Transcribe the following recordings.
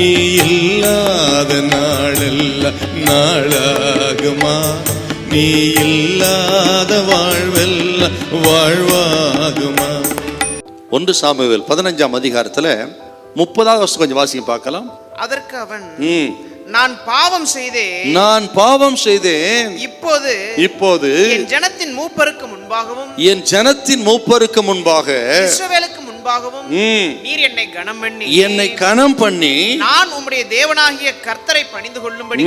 நீ இல்லாத நாளெல்லாம் நாளாகுமா? நீ இல்லாத வாழ்வெல்லாம் வாழ்வாகுமா? ஒன்று சாமுவேல் பதினஞ்சாம் அதிகாரத்துல முப்பதாவது வருஷம் கொஞ்சம் வாசிங்க பார்க்கலாம். அதற்கு அவன். நான் பாவம் செய்தேன். நான் பாவம் செய்தேன். இப்போது இப்போது என் ஜனத்தின் மூப்பருக்கு முன்பாகவும் என் ஜனத்தின் மூப்பருக்கு முன்பாக இஸ்ரவேலுக்கு முன்பாகவும் நீர் என்னை கனம் பண்ணி என்னை கனம் பண்ணி நான் உம்முடைய தேவனாகிய கர்த்தரை பணிந்து கொள்ளும்படி.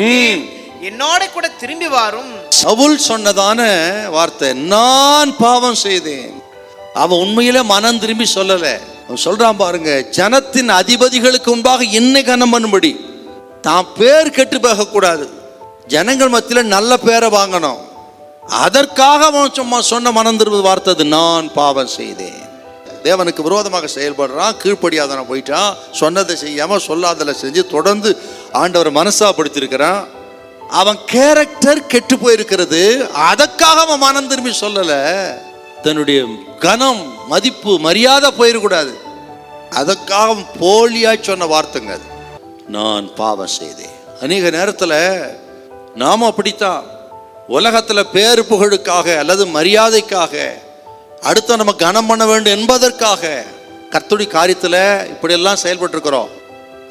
என்னோட கூட திரும்பி வாரும். சவுல் சொன்னதான வார்த்தை நான் பாவம் செய்தேன். அவன் உண்மையிலே மனம் திரும்பி சொல்லல. அவன் சொல்றான் பாருங்க ஜனத்தின் அதிபதிகளுக்கு முன்பாக என்னை கனம் பண்ணும்படி. தான் பேர் கெட்டு போகக்கூடாது. ஜனங்கள் மத்தியில் நல்ல பேரை வாங்கணும். அதற்காக அவன் சும்மா சொன்ன மனம் திரும்புவது வார்த்தை அது, நான் பாவம் செய்தேன். தேவனுக்கு விரோதமாக செயல்படுறான் கீழ்ப்படியாதன போயிட்டான். சொன்னதை செய்யாமல் சொல்லாதல செஞ்சு தொடர்ந்து ஆண்டவர் மனசாப்படுத்தியிருக்கிறான் அவன் கேரக்டர் கெட்டு போயிருக்கிறது. அதற்காக அவன் மனம் திரும்பி சொல்லலை. தன்னுடைய கனம் மதிப்பு மரியாதை போயிடக்கூடாது அதற்காக போலியாய் சொன்ன வார்த்தைங்க அது. நான் பாவம் செய்தேன். அநேக நேரத்தில் நாம அப்படித்தான். உலகத்தில் பேரு புகழுக்காக அல்லது மரியாதைக்காக அடுத்த நம்ம கனம் பண்ண வேண்டும் என்பதற்காக கர்த்தருடைய காரியத்துல இப்படியெல்லாம் செயல்பட்டு இருக்கிறோம்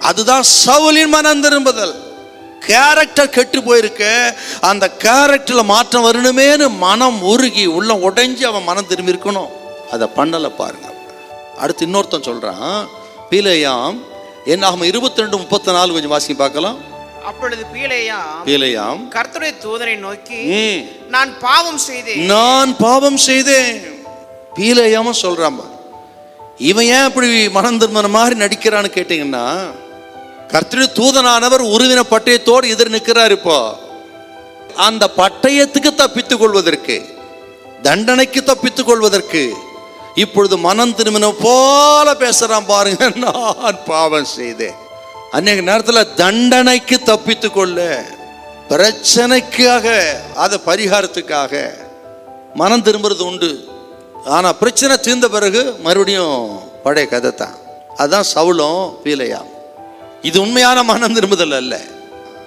அதுதான் சவுலின் மனம் திரும்புதல். கேரக்டர் கெட்டு போயிருக்க. அந்த கேரக்டர்ல மாற்றம் வரணுமேனு மனம் உருகி உள்ள உடைஞ்சு அவன் மனம் திரும்பி இருக்கணும். அதை பண்ணல பாருங்க. அடுத்து இன்னொருத்தன் சொல்றான் பீலையாம் என்னாகும் இருபத்தி ரெண்டு முப்பத்தி நாலு கொஞ்சம் வாசி பார்க்கலாம். அப்பொழுது பீலேயா பீலையாம் கர்த்தருடைய தூதனை நோக்கி. நான் பாவம் செய்தேன். நான் பாவம் செய்தேன். பீலையாம சொல்றான் இவன் ஏன் இப்படி மனம் திரும்பின மாதிரி நடிக்கிறான்னு கேட்டீங்கன்னா கர்த்தருடைய தூதனானவர் உருவின பட்டயத்தோடு எதிர் நிற்கிறார் இப்போ. அந்த பட்டயத்துக்கு தப்பித்துக் கொள்வதற்கு தண்டனைக்கு தப்பித்துக் கொள்வதற்கு இப்பொழுது மனம் திரும்பின போல பேசுறான் பாருங்க நான் பாவம் செய்தேன். அன்னைக்கு நேரத்தில் தண்டனைக்கு தப்பித்துக் கொள்ள பிரச்சனைக்காக அதை பரிகாரத்துக்காக மனம் திரும்புறது உண்டு. ஆனால் பிரச்சனை தீர்ந்த பிறகு மறுபடியும் பழைய கதை தான். அதுதான் சவுளம் பீலையா இது உண்மையான மனம் திரும்புதல் அல்ல.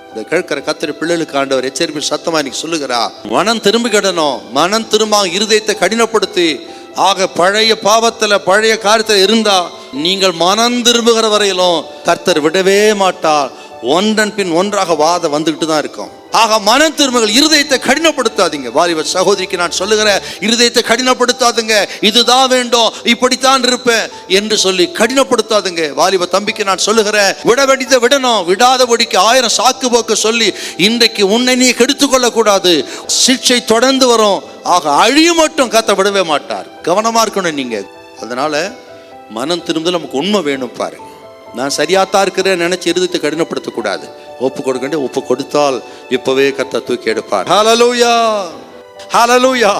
இந்த கேட்கிற கத்திரி பிள்ளைகளுக்கு ஆண்டவர் எச்சரிப்பு சத்தமா இன்னைக்கு சொல்லுகிறா. மனம் திரும்பிக்கிடணும் மனம் திரும்ப இருதயத்தை கடினப்படுத்தி ஆக பழைய பாவத்தில் பழைய காரியத்தில் இருந்தா நீங்கள் மனம் திரும்புகிற வரையிலும் கர்த்தர் விடவே மாட்டார். ஒன்றன் பின் ஒன்றாக வாதம் வந்துக்கிட்டு தான் இருக்கும். ஆக மனம் திரும்புகள் இருதயத்தை கடினப்படுத்தாதீங்க. வாலிப சகோதரிக்கு நான் சொல்லுகிறேன் இருதயத்தை கடினப்படுத்தாதுங்க. இதுதான் வேண்டும் இப்படித்தான் இருப்பேன் என்று சொல்லி கடினப்படுத்தாதுங்க. வாலிப தம்பிக்கு நான் சொல்லுகிறேன் விட வேண்டியதை விடணும் விடாதபடிக்கு ஆயிரம் சாக்கு போக்கு சொல்லி இன்றைக்கு உன்னை நீ கெடுத்து கொள்ளக்கூடாது. சிக்ஷை தொடர்ந்து வரும். ஆக அழிய மட்டும் கத்த விடவே மாட்டார். கவனமா இருக்கணும் நீங்க. அதனால மனம் திரும்ப நமக்கு உண்மை வேணும் பாருங்க. நான் சரியாத்தான் இருக்கிறேன் நினைச்சு இருதயத்தை கடினப்படுத்தக்கூடாது. ஒப்பு கொடுக்கண்டே ஒப்பு கொடுத்தால் இப்பவே கத்த தூக்கி எடுப்பார். Hallelujah hallelujah